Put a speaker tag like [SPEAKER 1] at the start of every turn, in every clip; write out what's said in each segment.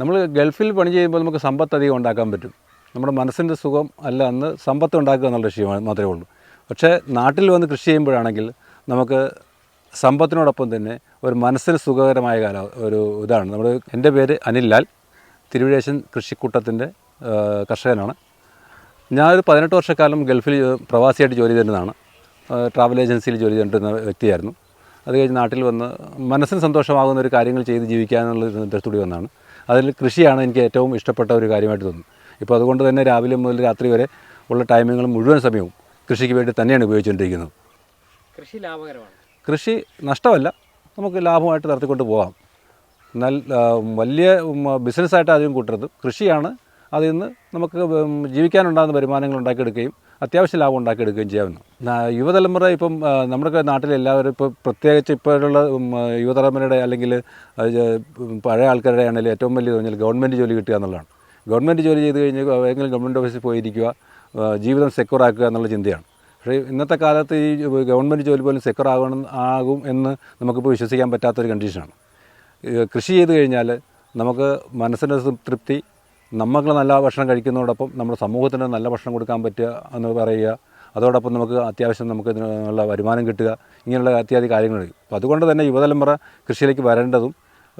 [SPEAKER 1] നമ്മൾ ഗൾഫിൽ പണി ചെയ്യുമ്പോൾ നമുക്ക് സമ്പത്ത് അധികം ഉണ്ടാക്കാൻ പറ്റും. നമ്മുടെ മനസ്സിന്റെ സുഖം അല്ല അന്ന് സമ്പത്ത് ഉണ്ടാക്കുക എന്നുള്ള ലക്ഷ്യമാണ് മാത്രമേ ഉള്ളൂ. പക്ഷേ നാട്ടിൽ വന്ന് കൃഷി ചെയ്യുമ്പോഴാണെങ്കിൽ നമുക്ക് സമ്പത്തിനോടൊപ്പം തന്നെ ഒരു മനസ്സിന് സുഖകരമായ കാല ഒരു ഇതാണ്. നമ്മൾ എന്റെ പേര് അനിൽ ലാൽ. തിരുവിഴേശൻ കൃഷിക്കൂട്ടത്തിന്റെ കർഷകനാണ്. ഞാനൊരു പതിനെട്ട് വർഷക്കാലം ഗൾഫിൽ പ്രവാസിയായിട്ട് ജോലി ചെയ്തിരുന്നതാണ്. ട്രാവൽ ഏജൻസിയിൽ ജോലി ചെയ്തിരുന്ന വ്യക്തിയായിരുന്നു. അത് കഴിഞ്ഞ് നാട്ടിൽ വന്ന് മനസ്സിന് സന്തോഷമാകുന്ന ഒരു കാര്യങ്ങൾ ചെയ്ത് ജീവിക്കാനുള്ള ഒരു ഉദ്ദേശത്തോടെ വന്നതാണ് അതിൽ കൃഷിയാണ് എനിക്ക് ഏറ്റവും ഇഷ്ടപ്പെട്ട ഒരു കാര്യമായിട്ട് തോന്നുന്നത്. ഇപ്പോൾ അതുകൊണ്ട് തന്നെ രാവിലെ മുതൽ രാത്രി വരെ ഉള്ള ടൈമിങ്ങൾ മുഴുവൻ സമയവും കൃഷിക്ക് വേണ്ടി തന്നെയാണ് ഉപയോഗിച്ചുകൊണ്ടിരിക്കുന്നത്.
[SPEAKER 2] കൃഷി ലാഭകരമാണ്.
[SPEAKER 1] കൃഷി നഷ്ടമല്ല. നമുക്ക് ലാഭമായിട്ട് നടത്തിക്കൊണ്ട് പോകാം. എന്നാൽ വലിയ ബിസിനസ്സായിട്ട് ആദ്യം കൂട്ടരുത്. കൃഷിയാണ് അതിൽ നിന്ന് നമുക്ക് ജീവിക്കാനുണ്ടാകുന്ന വരുമാനങ്ങൾ ഉണ്ടാക്കിയെടുക്കുകയും അത്യാവശ്യം ലാഭം ഉണ്ടാക്കിയെടുക്കുകയും ചെയ്യാവുന്നു. യുവതലമുറ ഇപ്പം നമ്മുടെ നാട്ടിലെ എല്ലാവരും ഇപ്പോൾ പ്രത്യേകിച്ച് ഇപ്പോഴുള്ള യുവതലമുറയുടെ അല്ലെങ്കിൽ പഴയ ആൾക്കാരുടെ ആണെങ്കിൽ ഏറ്റവും വലിയ പറഞ്ഞാൽ ഗവൺമെന്റ് ജോലി കിട്ടുക എന്നുള്ളതാണ്. ഗവൺമെന്റ് ജോലി ചെയ്ത് കഴിഞ്ഞ് ഏതെങ്കിലും ഗവൺമെന്റ് ഓഫീസിൽ പോയിരിക്കുക ജീവിതം സെക്യൂർ ആക്കുക എന്നുള്ള ചിന്തയാണ്. പക്ഷേ ഇന്നത്തെ കാലത്ത് ഈ ഗവൺമെന്റ് ജോലി പോലും സെക്യൂർ ആകണം ആകും എന്ന് നമുക്കിപ്പോൾ വിശ്വസിക്കാൻ പറ്റാത്തൊരു കണ്ടീഷനാണ് കൃഷി ചെയ്ത് കഴിഞ്ഞാൽ നമുക്ക് മനസ്സിന്റെ തൃപ്തി നമുക്ക് നല്ല ഭക്ഷണം കഴിക്കുന്നതോടൊപ്പം നമ്മുടെ സമൂഹത്തിന് നല്ല ഭക്ഷണം കൊടുക്കാൻ പറ്റുക എന്ന് പറയുക. അതോടൊപ്പം നമുക്ക് അത്യാവശ്യം നമുക്ക് ഇതിനുള്ള വരുമാനം കിട്ടുക. ഇങ്ങനെയുള്ള അത്യാവശ്യ കാര്യങ്ങൾ അപ്പോൾ അതുകൊണ്ട് തന്നെ യുവതലമുറ കൃഷിയിലേക്ക് വരേണ്ടതും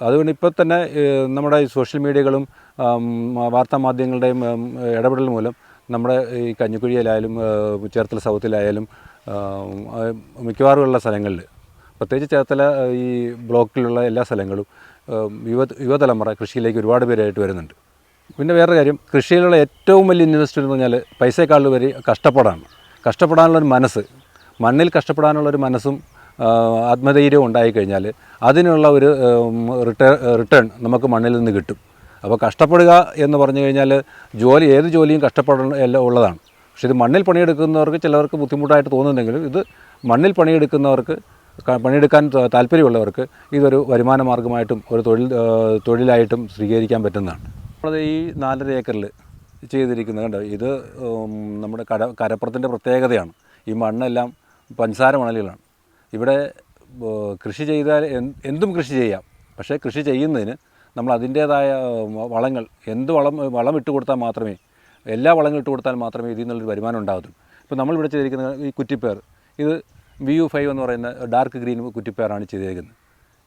[SPEAKER 1] അതുകൊണ്ട് ഇപ്പോൾ തന്നെ നമ്മുടെ ഈ സോഷ്യൽ മീഡിയകളും വാർത്താ മാധ്യമങ്ങളുടെയും ഇടപെടൽ മൂലം നമ്മുടെ ഈ കഞ്ഞിക്കുഴിയിലായാലും ചേർത്തല സൗത്തിലായാലും മിക്കവാറുമുള്ള സ്ഥലങ്ങളിൽ പ്രത്യേകിച്ച് ചേർത്തല ഈ ബ്ലോക്കിലുള്ള എല്ലാ സ്ഥലങ്ങളും യുവ യുവതലമുറ കൃഷിയിലേക്ക് ഒരുപാട് പേരായിട്ട് വരുന്നുണ്ട്. പിന്നെ വേറെ കാര്യം കൃഷിയിലുള്ള ഏറ്റവും വലിയ ഇൻവെസ്റ്റ് എന്ന് പറഞ്ഞാൽ പൈസയെക്കാളും വരെ കഷ്ടപ്പാടാണ്. കഷ്ടപ്പെടാനുള്ളൊരു മനസ്സ് മണ്ണിൽ കഷ്ടപ്പെടാനുള്ള ഒരു മനസ്സും ആത്മധൈര്യവും ഉണ്ടായിക്കഴിഞ്ഞാൽ അതിനുള്ള ഒരു റിട്ടേൺ റിട്ടേൺ നമുക്ക് മണ്ണിൽ നിന്ന് കിട്ടും. അപ്പോൾ കഷ്ടപ്പെടുക എന്ന് പറഞ്ഞു കഴിഞ്ഞാൽ ജോലി ഏത് ജോലിയും കഷ്ടപ്പെടണം എല്ലാം ഉള്ളതാണ്. പക്ഷേ ഇത് മണ്ണിൽ പണിയെടുക്കുന്നവർക്ക് ചിലവർക്ക് ബുദ്ധിമുട്ടായിട്ട് തോന്നുന്നുണ്ടെങ്കിലും ഇത് മണ്ണിൽ പണിയെടുക്കുന്നവർക്ക് പണിയെടുക്കാൻ താല്പര്യമുള്ളവർക്ക് ഇതൊരു വരുമാന മാർഗമായിട്ടും ഒരു തൊഴിൽ തൊഴിലായിട്ടും സ്വീകരിക്കാൻ പറ്റുന്നതാണ്. നമ്മളത് ഈ നാലര ഏക്കറിൽ ചെയ്തിരിക്കുന്നത് കണ്ടോ? ഇത് നമ്മുടെ കര കരപ്പുറത്തിന്റെ പ്രത്യേകതയാണ്. ഈ മണ്ണെല്ലാം പഞ്ചസാര മണലുകളാണ്. ഇവിടെ കൃഷി ചെയ്താൽ എന്തും കൃഷി ചെയ്യാം. പക്ഷേ കൃഷി ചെയ്യുന്നതിന് നമ്മൾ അതിന്റേതായ വളങ്ങൾ എന്ത് വളം വളം ഇട്ട് കൊടുത്താൽ മാത്രമേ എല്ലാ വളങ്ങളും ഇട്ട് കൊടുത്താൽ മാത്രമേ ഇതിൽ നിന്നുള്ളൊരു വരുമാനം ഉണ്ടാകത്തുള്ളൂ. ഇപ്പോൾ നമ്മളിവിടെ ചെയ്തിരിക്കുന്ന ഈ കുറ്റിപ്പേർ ഇത് വി യു ഫൈവ് എന്ന് പറയുന്ന ഡാർക്ക് ഗ്രീൻ കുറ്റിപ്പേറാണ് ചെയ്തിരിക്കുന്നത്.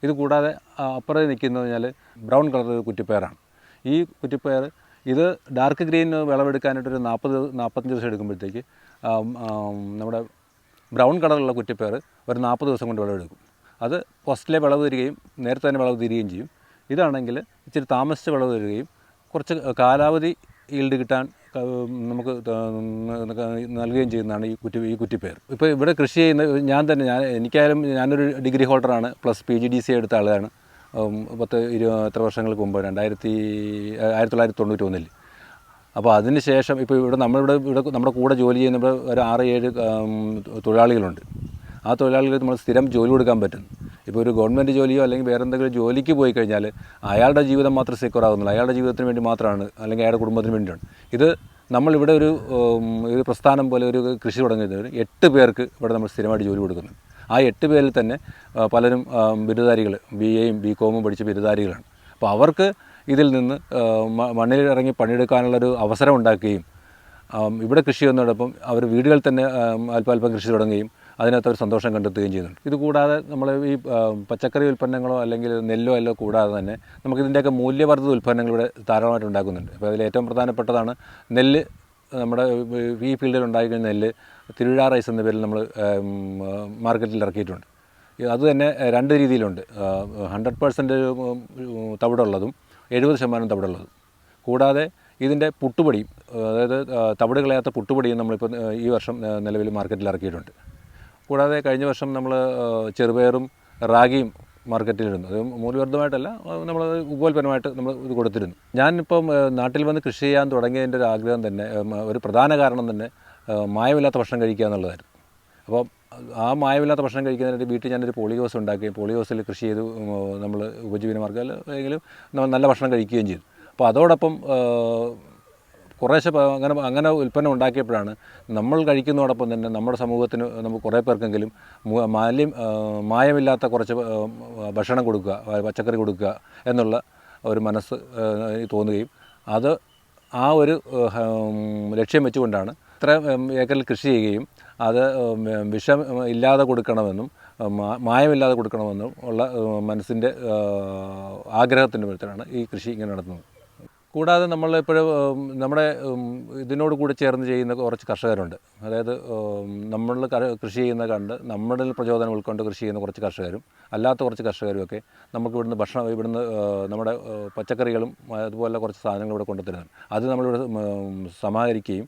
[SPEAKER 1] ഇത് കൂടാതെ അപ്പുറത്ത് നിൽക്കുന്നത് കഴിഞ്ഞാൽ ബ്രൗൺ കളർ കുറ്റിപ്പയറാണ്. ഈ കുറ്റിപ്പയർ ഇത് ഡാർക്ക് ഗ്രീൻ വിളവെടുക്കാനായിട്ടൊരു നാൽപ്പത് നാൽപ്പത്തഞ്ച് ദിവസം എടുക്കുമ്പോഴത്തേക്ക് നമ്മുടെ ബ്രൗൺ കളറുള്ള കുറ്റിപ്പയർ ഒരു നാൽപ്പത് ദിവസം കൊണ്ട് വിളവെടുക്കും. അത് ഫസ്റ്റിലെ വിളവ് തരികയും നേരത്തെ തന്നെ വിളവ് തരികയും ചെയ്യും. ഇതാണെങ്കിൽ ഇച്ചിരി താമസിച്ച് വിളവ് തരികയും കുറച്ച് കാലാവധി ഈൽഡ് കിട്ടാൻ നമുക്ക് നൽകുകയും ചെയ്യുന്നതാണ് ഈ കുറ്റി ഈ കുറ്റിപ്പയർ. ഇപ്പോൾ ഇവിടെ കൃഷി ചെയ്യുന്ന ഞാൻ തന്നെ ഞാൻ എനിക്കായാലും ഞാനൊരു degree ഹോൾഡറാണ് plus P G D C എടുത്ത ആളാണ്. പത്ത് ഇരു എത്ര വർഷങ്ങൾക്ക് മുമ്പ്? രണ്ടായിരത്തി ആയിരത്തി തൊള്ളായിരത്തി തൊണ്ണൂറ്റി ഒന്നിൽ അപ്പോൾ അതിന് ശേഷം ഇപ്പോൾ ഇവിടെ നമ്മളിവിടെ ഇവിടെ നമ്മുടെ കൂടെ ജോലി ചെയ്യുന്ന ഒരു ആറ് ഏഴ് തൊഴിലാളികളുണ്ട്. ആ തൊഴിലാളികൾക്ക് നമ്മൾ സ്ഥിരം ജോലി കൊടുക്കാൻ പറ്റും. ഇപ്പോൾ ഒരു ഗവൺമെന്റ് ജോലിയോ അല്ലെങ്കിൽ വേറെ എന്തെങ്കിലും ജോലിക്ക് പോയി കഴിഞ്ഞാൽ അയാളുടെ ജീവിതം മാത്രം സെക്യൂർ ആകുന്നില്ല അയാളുടെ ജീവിതത്തിന് വേണ്ടി മാത്രമാണ് അല്ലെങ്കിൽ അയാളുടെ കുടുംബത്തിന് വേണ്ടിയാണ്. ഇത് നമ്മളിവിടെ ഒരു ഒരു പ്രസ്ഥാനം പോലെ ഒരു കൃഷി തുടങ്ങിയത്. എട്ട് പേർക്ക് ഇവിടെ നമ്മൾ സ്ഥിരമായിട്ട് ജോലി കൊടുക്കുന്നു ആ എട്ട് പേരിൽ തന്നെ പലരും ബിരുദധാരികൾ ബി എയും ബി കോമും പഠിച്ച ബിരുദധാരികളാണ്. അപ്പോൾ അവർക്ക് ഇതിൽ നിന്ന് മണ്ണിലിറങ്ങി പണിയെടുക്കാനുള്ളൊരു അവസരം ഉണ്ടാക്കുകയും ഇവിടെ കൃഷി വന്നതോടൊപ്പം അവർ വീടുകളിൽ തന്നെ ആം, അല്പം അല്പം കൃഷി തുടങ്ങുകയും അതിനകത്ത് ഒരു സന്തോഷം കണ്ടെത്തുകയും ചെയ്യുന്നുണ്ട്. ഇതുകൂടാതെ നമ്മൾ ഈ പച്ചക്കറി ഉൽപ്പന്നങ്ങളോ അല്ലെങ്കിൽ നെല്ലോ എല്ലോ കൂടാതെ തന്നെ നമുക്ക് ഇതിന്റെയൊക്കെ മൂല്യവർദ്ധിത ഉൽപ്പന്നങ്ങൾ ഇവിടെ ധാരാളമായിട്ട് ഉണ്ടാക്കുന്നുണ്ട്. അപ്പോൾ അതിൽ ഏറ്റവും പ്രധാനപ്പെട്ടതാണ് നെല്ല് നമ്മുടെ ഈ ഫീൽഡിൽ ഉണ്ടായിക്കഴിഞ്ഞ നെല്ല് തിരുവിഴ റൈസ് എന്ന പേരിൽ നമ്മൾ മാർക്കറ്റിൽ ഇറക്കിയിട്ടുണ്ട്. അത് തന്നെ രണ്ട് രീതിയിലുണ്ട്. ഹൺഡ്രഡ് പെർസെന്റ് തവിടുള്ളതും എഴുപത് ശതമാനം തവിടുള്ളതും. കൂടാതെ ഇതിന്റെ പുട്ടുപൊടിയും അതായത് തവിട് കളയാത്ത പുട്ടുപൊടിയും നമ്മളിപ്പോൾ ഈ വർഷം നിലവിൽ മാർക്കറ്റിൽ ഇറക്കിയിട്ടുണ്ട്. കൂടാതെ കഴിഞ്ഞ വർഷം നമ്മൾ ചെറുപയറും റാഗിയും മാർക്കറ്റിലിരുന്നു അത് മൂല്യവർദ്ധമായിട്ടല്ല നമ്മൾ ഉപോൽപ്പന്നമായിട്ട് നമ്മൾ ഇത് കൊടുത്തിരുന്നു. ഞാനിപ്പം നാട്ടിൽ വന്ന് കൃഷി ചെയ്യാൻ തുടങ്ങിയതിന്റെ ഒരു ആഗ്രഹം തന്നെ ഒരു പ്രധാന കാരണം തന്നെ മായമില്ലാത്ത ഭക്ഷണം കഴിക്കുക എന്നുള്ളതായിരുന്നു. അപ്പോൾ ആ മായമില്ലാത്ത ഭക്ഷണം കഴിക്കുന്നതിനായിട്ട് വീട്ടിൽ ഞാനൊരു പോളിഹൗസ് ഉണ്ടാക്കി പോളിഹൗസിൽ കൃഷി ചെയ്ത് നമ്മൾ ഉപജീവന മാർഗം എങ്കിലും നമ്മൾ നല്ല ഭക്ഷണം കഴിക്കുകയും ചെയ്തു. അപ്പോൾ അതോടൊപ്പം കുറേശ്ശെ അങ്ങനെ അങ്ങനെ ഉൽപ്പന്നം ഉണ്ടാക്കിയപ്പോഴാണ് നമ്മൾ കഴിക്കുന്നതോടൊപ്പം തന്നെ നമ്മുടെ സമൂഹത്തിന് നമുക്ക് കുറേ പേർക്കെങ്കിലും മാലിന്യം മായമില്ലാത്ത കുറച്ച് ഭക്ഷണം കൊടുക്കുക പച്ചക്കറി കൊടുക്കുക എന്നുള്ള ഒരു മനസ്സ് തോന്നുകയും അത് ആ ഒരു ലക്ഷ്യം വെച്ചുകൊണ്ടാണ് ഇത്ര ഏക്കറിൽ കൃഷി ചെയ്യുകയും അത് വിഷം ഇല്ലാതെ കൊടുക്കണമെന്നും മായമില്ലാതെ കൊടുക്കണമെന്നും ഉള്ള മനസ്സിന്റെ ആഗ്രഹത്തിന്റെ പുറത്താണ് ഈ കൃഷി ഇങ്ങനെ നടത്തുന്നത്. കൂടാതെ നമ്മൾ ഇപ്പോഴും നമ്മുടെ ഇതിനോട് കൂടി ചേർന്ന് ചെയ്യുന്ന കുറച്ച് കർഷകരുണ്ട്. അതായത് നമ്മൾ കൃഷി ചെയ്യുന്ന കണ്ട് നമ്മളിൽ പ്രചോദനം ഉൾക്കൊണ്ട് കൃഷി ചെയ്യുന്ന കുറച്ച് കർഷകരും അല്ലാത്ത കുറച്ച് കർഷകരുമൊക്കെ നമുക്ക് ഇവിടുന്ന് ഭക്ഷണം ഇവിടുന്ന് നമ്മുടെ പച്ചക്കറികളും അതുപോലെ കുറച്ച് സാധനങ്ങളും ഇവിടെ കൊണ്ടുതരുന്നുണ്ട് അത് നമ്മളിവിടെ സമാഹരിക്കുകയും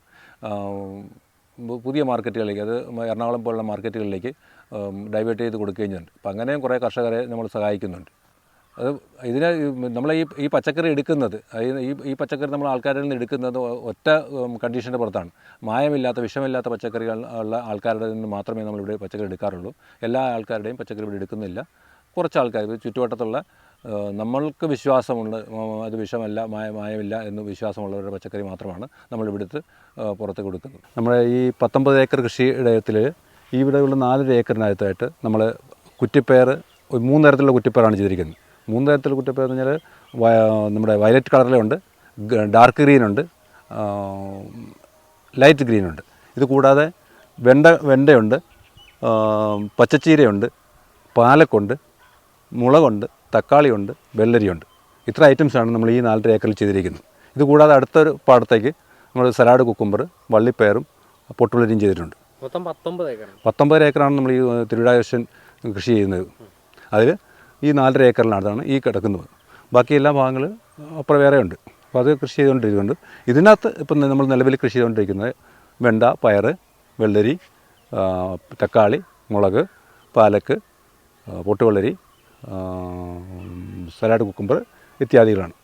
[SPEAKER 1] പുതിയ മാർക്കറ്റുകളിലേക്ക് അത് എറണാകുളം പോലുള്ള മാർക്കറ്റുകളിലേക്ക് ഡൈവേർട്ട് ചെയ്ത് കൊടുക്കുകയും ചെയ്യുന്നുണ്ട്. അപ്പം അങ്ങനെയും കുറേ കർഷകരെ നമ്മൾ സഹായിക്കുന്നുണ്ട്. അത് ഇതിനെ നമ്മൾ ഈ ഈ പച്ചക്കറി എടുക്കുന്നത് ഈ ഈ പച്ചക്കറി നമ്മൾ ആൾക്കാരിൽ നിന്ന് എടുക്കുന്നത് ഒറ്റ കണ്ടീഷന്റെ പുറത്താണ്. മായമില്ലാത്ത വിഷമില്ലാത്ത പച്ചക്കറികൾ ഉള്ള ആൾക്കാരുടെ നിന്ന് മാത്രമേ നമ്മളിവിടെ പച്ചക്കറി എടുക്കാറുള്ളൂ. എല്ലാ ആൾക്കാരുടെയും പച്ചക്കറി ഇവിടെ എടുക്കുന്നില്ല. കുറച്ച് ആൾക്കാർ ചുറ്റുവട്ടത്തുള്ള നമ്മൾക്ക് വിശ്വാസമുണ്ട് അത് വിഷമല്ല മായ മായമില്ല എന്ന് വിശ്വാസമുള്ളവരുടെ പച്ചക്കറി മാത്രമാണ് നമ്മളിവിടുത്തെ പുറത്ത് കൊടുക്കുന്നത്. നമ്മുടെ ഈ പത്തൊമ്പത് ഏക്കർ കൃഷിയിടത്തിൽ ഇവിടെയുള്ള നാലര ഏക്കറിനകത്തായിട്ട് നമ്മൾ കുറ്റിപ്പയർ മൂന്ന് തരത്തിലുള്ള കുറ്റിപ്പയറാണ് ചെയ്തിരിക്കുന്നത്. മൂന്ന് തരത്തിലുള്ള കുറ്റപ്പേർ എന്ന് പറഞ്ഞാൽ നമ്മുടെ വയലറ്റ് കളറിലുണ്ട് ഡാർക്ക് ഗ്രീനുണ്ട് ലൈറ്റ് ഗ്രീനുണ്ട്. ഇത് കൂടാതെ വെണ്ട വെണ്ടയുണ്ട് പച്ചച്ചീരയുണ്ട് പാലക്കുണ്ട് മുളകുണ്ട് തക്കാളിയുണ്ട് വെള്ളരിയുണ്ട്. ഇത്ര ഐറ്റംസാണ് നമ്മൾ ഈ നാലര ഏക്കറിൽ ചെയ്തിരിക്കുന്നത്. ഇത് കൂടാതെ അടുത്തൊരു പാടത്തേക്ക് നമ്മൾ സലാഡ് കുക്കുമ്പർ വള്ളിപ്പയറും പൊട്ടുള്ളരിയും ചെയ്തിട്ടുണ്ട്.
[SPEAKER 2] മൊത്തം പത്തൊമ്പത് ഏക്കർ
[SPEAKER 1] പത്തൊമ്പത് ഏക്കറാണ് നമ്മൾ ഈ തിരുവിഴാകൃഷ്ണൻ കൃഷി ചെയ്യുന്നത്. അതിൽ ഈ നാലര ഏക്കറിനടുത്താണ് ഈ കിടക്കുന്നത്. ബാക്കി എല്ലാ ഭാഗങ്ങൾ അപ്പുറം വേറെ ഉണ്ട്. അപ്പോൾ അത് കൃഷി ചെയ്തുകൊണ്ടിരിക്കുന്നുണ്ട്. ഇതിനകത്ത് ഇപ്പം നമ്മൾ നിലവിൽ കൃഷി ചെയ്തുകൊണ്ടിരിക്കുന്നത് വെണ്ട പയർ വെള്ളരി തക്കാളി മുളക് പാലക്ക് പൊട്ടുവെള്ളരി സലാഡ് കുക്കുമ്പർ ഇത്യാദികളാണ്.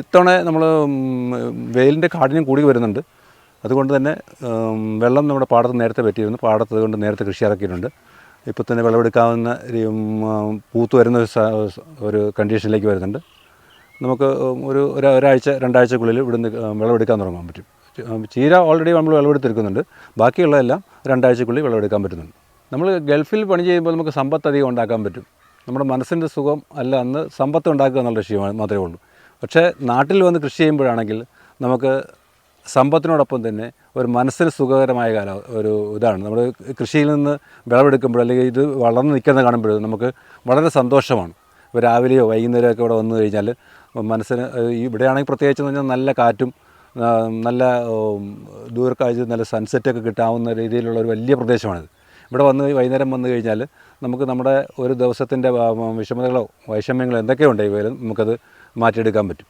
[SPEAKER 1] ഇത്തവണ നമ്മൾ വെയിലിന്റെ കാഠിന്യം കൂടി വരുന്നുണ്ട്. അതുകൊണ്ട് തന്നെ വെള്ളം നമ്മുടെ പാടത്ത് നേരത്തെ പറ്റിയിരുന്നു പാടത്ത് അതുകൊണ്ട് നേരത്തെ കൃഷി ഇറക്കിയിട്ടുണ്ട്. ഇപ്പോൾ തന്നെ വിളവെടുക്കാവുന്ന പൂത്ത് വരുന്ന ഒരു ഒരു കണ്ടീഷനിലേക്ക് വരുന്നുണ്ട്. നമുക്ക് ഒരു ഒരു- ഒരാഴ്ച രണ്ടാഴ്ചക്കുള്ളിൽ ഇവിടുന്ന് വിളവെടുക്കാൻ തുടങ്ങാൻ പറ്റും. ചീര ഓൾറെഡി നമ്മൾ വിളവെടുത്തിരിക്കുന്നുണ്ട്. ബാക്കിയുള്ളതെല്ലാം രണ്ടാഴ്ചക്കുള്ളിൽ വിളവെടുക്കാൻ പറ്റുന്നുണ്ട്. നമ്മൾ ഗൾഫിൽ പണി ചെയ്യുമ്പോൾ നമുക്ക് സമ്പത്ത് അധികം ഉണ്ടാക്കാൻ പറ്റും. നമ്മുടെ മനസ്സിന്റെ സുഖം അല്ല അന്ന് സമ്പത്ത് ഉണ്ടാക്കുക എന്നുള്ള ലക്ഷ്യമാണ് മാത്രമേ ഉള്ളൂ. പക്ഷേ നാട്ടിൽ വന്ന് കൃഷി ചെയ്യുമ്പോഴാണെങ്കിൽ നമുക്ക് സമ്പത്തിനോടൊപ്പം തന്നെ ഒരു മനസ്സിന് സുഖകരമായ കാല ഒരു ഇതാണ്. നമ്മൾ കൃഷിയിൽ നിന്ന് വിളവെടുക്കുമ്പോൾ അല്ലെങ്കിൽ ഇത് വളർന്ന് നിൽക്കുന്നത് കാണുമ്പോഴും നമുക്ക് വളരെ സന്തോഷമാണ്. ഇപ്പോൾ രാവിലെയോ വൈകുന്നേരമോ ഒക്കെ ഇവിടെ വന്നു കഴിഞ്ഞാൽ മനസ്സിന് ഇവിടെയാണെങ്കിൽ പ്രത്യേകിച്ച് പറഞ്ഞാൽ നല്ല കാറ്റും നല്ല ദൂരക്കാഴ്ച നല്ല സൺസെറ്റൊക്കെ കിട്ടാവുന്ന രീതിയിലുള്ള ഒരു വലിയ പ്രദേശമാണിത്. ഇവിടെ വന്ന് വൈകുന്നേരം വന്നു കഴിഞ്ഞാൽ നമുക്ക് നമ്മുടെ ഒരു ദിവസത്തിന്റെ വിഷമതകളോ വൈഷമ്യങ്ങളോ എന്തൊക്കെയോ ഉണ്ടെങ്കിലും നമുക്കത് മാറ്റിയെടുക്കാൻ പറ്റും.